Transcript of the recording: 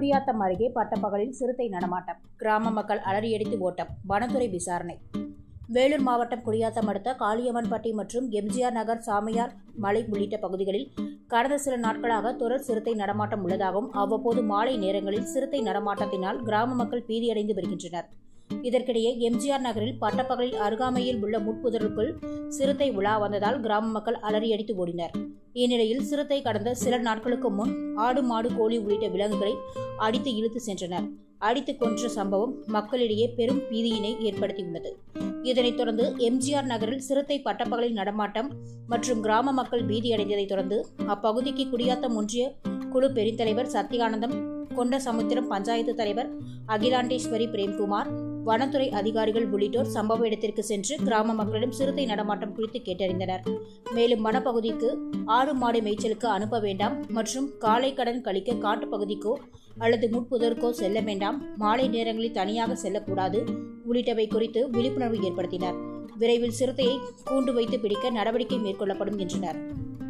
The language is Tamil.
குடியாத்தம் அருகே பட்டப்பகலில் சிறுத்தை நடமாட்டம். கிராம மக்கள் அலறியடித்து ஓட்டம். வனத்துறை விசாரணை. வேலூர் மாவட்டம் குடியாத்தம் அடுத்த காளியம்மன்பட்டி மற்றும் எம்ஜிஆர் நகர் சாமியார் மலை உள்ளிட்ட பகுதிகளில் கடந்த சில நாட்களாக தொடர் சிறுத்தை நடமாட்டம் உள்ளதாகவும் அவ்வப்போது மாலை நேரங்களில் சிறுத்தை நடமாட்டத்தினால் கிராம மக்கள் பீதியடைந்து வருகின்றனர். இதற்கிடையே எம்ஜிஆர் நகரில் பட்டப்பகலில் அருகாமையில் உள்ள முட்புதருக்குள் சிறுத்தை உலா வந்ததால் கிராம மக்கள் அலறியடித்து ஓடினர். இந்நிலையில் சிறுத்தை கடந்த சில நாட்களுக்கு முன் ஆடு மாடு கோழி உள்ளிட்ட விலங்குகளை அடித்து இழுத்து சென்றனர். அடித்து கொன்ற சம்பவம் மக்களிடையே பெரும் பீதியினை ஏற்படுத்தியுள்ளது. இதனைத் தொடர்ந்து எம்ஜிஆர் நகரில் சிறுத்தை பட்டப்பகலில் நடமாட்டம் மற்றும் கிராம மக்கள் பீதியடைந்ததைத் தொடர்ந்து அப்பகுதிக்கு குடியாத்தம் ஒன்றிய குழு பெருந்தலைவர் சத்தியானந்தம் கொண்ட சமுத்திரம் பஞ்சாயத்து தலைவர் அகிலாண்டேஸ்வரி பிரேம்குமார் வனத்துறை அதிகாரிகள் உள்ளிட்டோர் சம்பவ இடத்திற்கு சென்று கிராம மக்களிடம் சிறுத்தை நடமாட்டம் குறித்து கேட்டறிந்தனர். மேலும் வனப்பகுதிக்கு ஆடு மாடு மேய்ச்சலுக்கு அனுப்ப வேண்டாம் மற்றும் காலை கடன் கழிக்க காட்டுப்பகுதிக்கோ அல்லது முட்புதற்கோ செல்ல வேண்டாம் மாலை நேரங்களில் தனியாக செல்லக்கூடாது உள்ளிட்டவை குறித்து விழிப்புணர்வு ஏற்படுத்தினர். விரைவில் சிறுத்தையை கூண்டு வைத்து பிடிக்க நடவடிக்கை மேற்கொள்ளப்படும் என்றனர்.